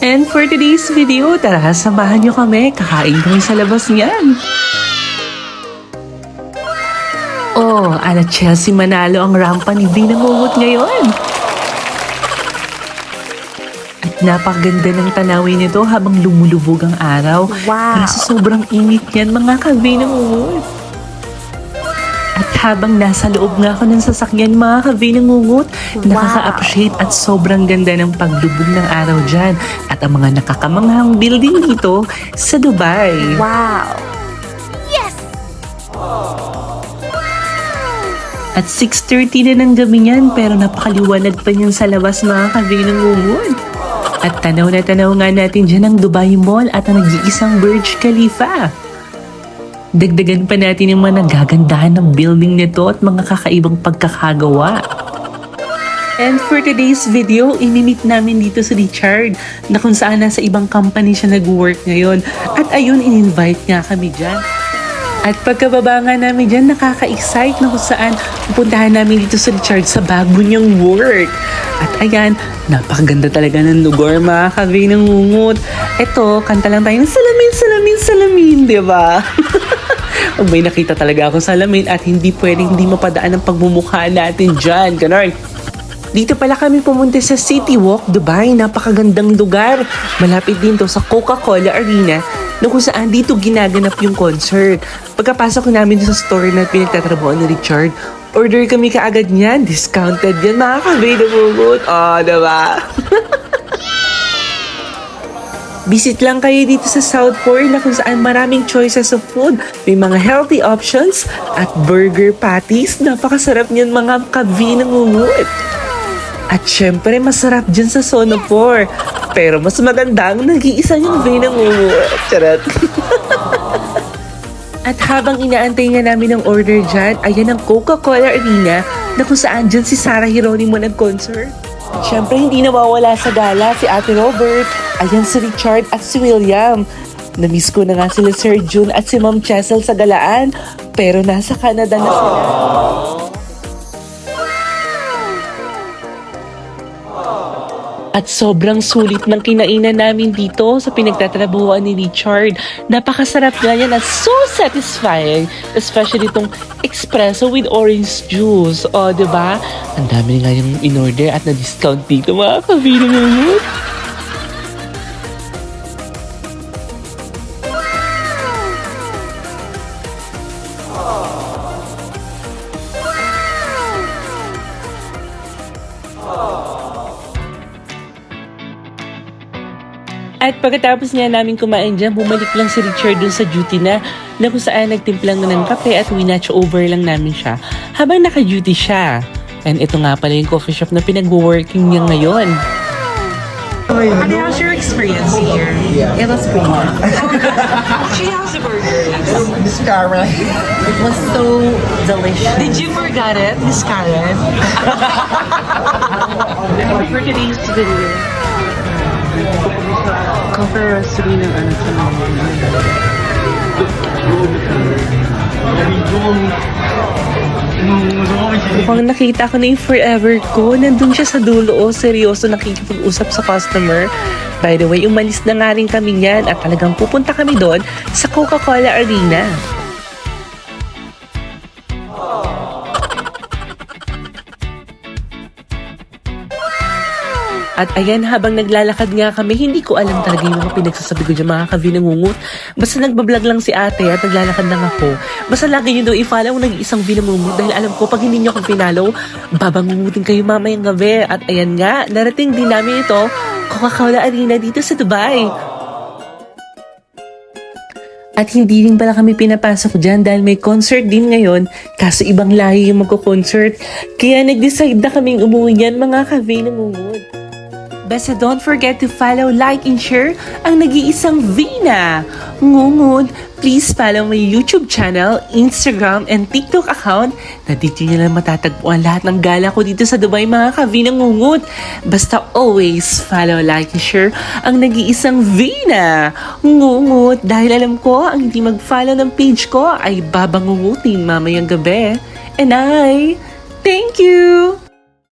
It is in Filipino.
And for today's video, tara samahan nyo kami. Kakain kami sa labas niyan. Oh, ala Chelsea Manalo ang rampa ni Vina Ngungut ngayon. At napakaganda ng tanawin nito habang lumulubog ang araw. Wow. Kaso sobrang init yan mga ka-Vina Ngungut. At habang nasa loob nga ako ng sasakyan mga ka-Vina Ngungut, Wow. nakaka-appreciate at sobrang ganda ng paglubog ng araw dyan at ang mga nakakamanghang building dito sa Dubai. Wow. At 6.30 na ng gabi niyan pero napakaliwanag pa niyan sa labas mga kabinang ngungun. At tanaw na tanaw nga natin dyan ang Dubai Mall at ang nag-iisang Burj Khalifa. Dagdagan pa natin yung mga nagagandahan ng building nito at mga kakaibang pagkakagawa. And for today's video, imimit namin dito si Richard na kung saan nasa ibang company siya nag-work ngayon. At ayun, in-invite nga kami dyan. At pagkababa nga namin dyan, nakaka-excite na kung saan pupuntahan namin dito sa Richard sa bago niyang work. At ayan, napakaganda talaga ng lugar mga kagay ng ngungut. Ito, kanta lang tayo ng salamin, salamin, salamin, di ba? May nakita talaga ako salamin at hindi pwedeng hindi mapadaan ang pagmumukha natin dyan. Ganon. Dito pala kami pumunta sa City Walk, Dubai. Napakagandang lugar. Malapit din to sa Coca-Cola Arena na kung saan dito ginaganap yung concert. Pagkapasok namin sa store na pinagtatrabuhan ni Richard, order kami kaagad niyan. Discounted yan, mga kabay na bugot. Oh, diba? Visit lang kayo dito sa Southport na kung saan maraming choices of food. May mga healthy options at burger patties. Napakasarap niyan mga kabi ng ungut. At syempre, masarap dyan sa Sonopor. Pero mas maganda ang nag-iisa niyang vein ng ungut. Charot. At habang inaantay nga namin ang order dyan, ayan ang Coca-Cola Arena na kung saan dyan si Sarah Hieronimo nag-concert. Siyempre, hindi nawawala sa gala si Ate Robert, ayan si Richard at si William. Namiss ko na nga sila Sir June at si Ma'am Chessel sa galaan, pero nasa Canada na sila. At sobrang sulit ng kinainan namin dito sa pinagtatrabuhan ni Richard. Napakasarap nga yan at so satisfying. Especially itong espresso with orange juice. O, di ba? Ang dami nga yung in-order at na-discount dito mga kabino mo. At pagkatapos niya namin kumain dyan, bumalik lang si Richard dun sa duty na na kung saan nagtimplang na ng kape at winatch over lang namin siya habang naka-duty siya. And ito nga pala yung coffee shop na pinag-working niya ngayon. Ano how's your experience here? It was great. She has a burger. Miss Karen. It was so delicious. Did you forget it, Miss Karen? For today's video, recipe ng ano sa Mukhang nakita ko na yung forever ko. Nandun siya sa dulo. Oh, seryoso nakikipag-usap sa customer. By the way, umalis na nga rin kami yan at talagang pupunta kami doon sa Coca-Cola Arena. At ayan, habang naglalakad nga kami, hindi ko alam talaga yung mga pinagsasabi ko dyan, mga kavinangungut. Basta nagbablog lang si ate at naglalakad lang ako. Basta lagi nyo daw i-follow ng isang vinangungut dahil alam ko, pag hindi nyo ako pinalaw, babangungutin kayo mamayang gabi. At ayan nga, narating din namin ito, Coca-Cola Arena dito sa Dubai. At hindi rin pala kami pinapasok dyan dahil may concert din ngayon kaso ibang lahi yung magko-concert. Kaya nag-decide na kaming umuwi yan mga kavinangungut. Basta don't forget to follow, like, and share ang nag-iisang Vina. Ngungod, please follow my YouTube channel, Instagram, and TikTok account na dito nyo lang matatagpuan lahat ng gala ko dito sa Dubai mga ka-Vina Ngungod. Basta always follow, like, and share ang nag-iisang Vina. Ngungod, dahil alam ko ang hindi mag-follow ng page ko ay babangungutin mamayang gabi. And I, thank you!